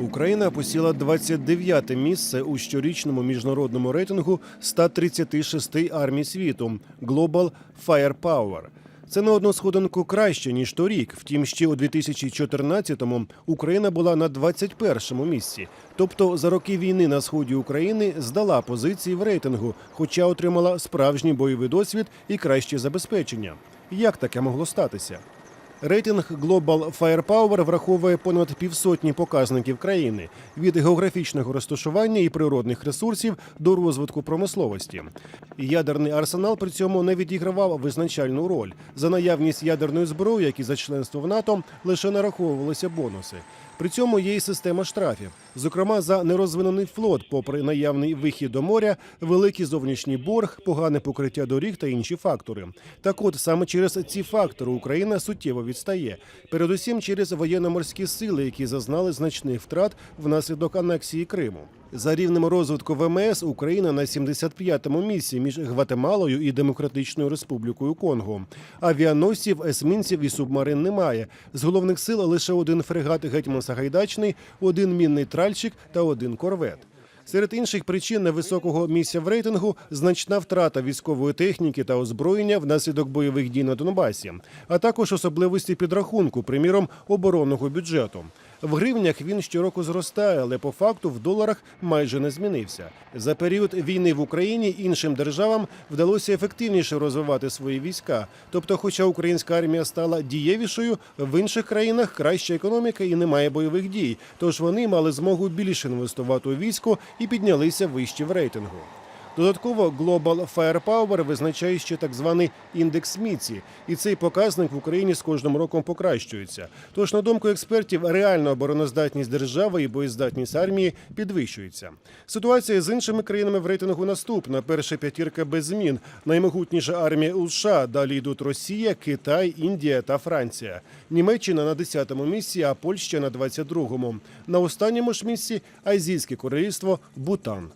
Україна посіла 29-те місце у щорічному міжнародному рейтингу 136 армій світу Global Firepower. Це на одну сходинку краще ніж торік. Втім, ще у 2014-му Україна була на 21-му місці. Тобто за роки війни на сході України здала позиції в рейтингу, хоча отримала справжній бойовий досвід і краще забезпечення. Як таке могло статися? Рейтинг Global Firepower враховує понад півсотні показників країни від географічного розташування і природних ресурсів до розвитку промисловості. Ядерний арсенал при цьому не відігравав визначальну роль. За наявність ядерної зброї, як і за членство в НАТО, лише нараховувалися бонуси. При цьому є й система штрафів, зокрема за нерозвинений флот, попри наявний вихід до моря, великий зовнішній борг, погане покриття доріг та інші фактори. Так от саме через ці фактори Україна суттєво відстає, передусім через воєнно-морські сили, які зазнали значних втрат внаслідок анексії Криму. За рівнем розвитку ВМС Україна на 75-му місці між Гватемалою і Демократичною Республікою Конго. Авіаносців, есмінців і субмарин немає. З головних сил лише один фрегат Гетьман Сагайдачний, один мінний тральщик та один корвет. Серед інших причин невисокого місця в рейтингу значна втрата військової техніки та озброєння внаслідок бойових дій на Донбасі, а також особливості підрахунку, приміром оборонного бюджету. В гривнях він щороку зростає, але по факту в доларах майже не змінився. За період війни в Україні іншим державам вдалося ефективніше розвивати свої війська. Тобто, хоча українська армія стала дієвішою, в інших країнах краща економіка і немає бойових дій. Тож вони мали змогу більше інвестувати у військо і піднялися вище в рейтингу. Додатково Global Firepower визначає ще так званий індекс Міці, і цей показник в Україні з кожним роком покращується. Тож, на думку експертів, реальна обороноздатність держави і боєздатність армії підвищується. Ситуація з іншими країнами в рейтингу наступна: перша п'ятірка без змін, наймогутніша армія у США. Далі йдуть Росія, Китай, Індія та Франція. Німеччина на 10-му місці, а Польща на 22-му. На останньому ж місці Азійське королівство Бутан.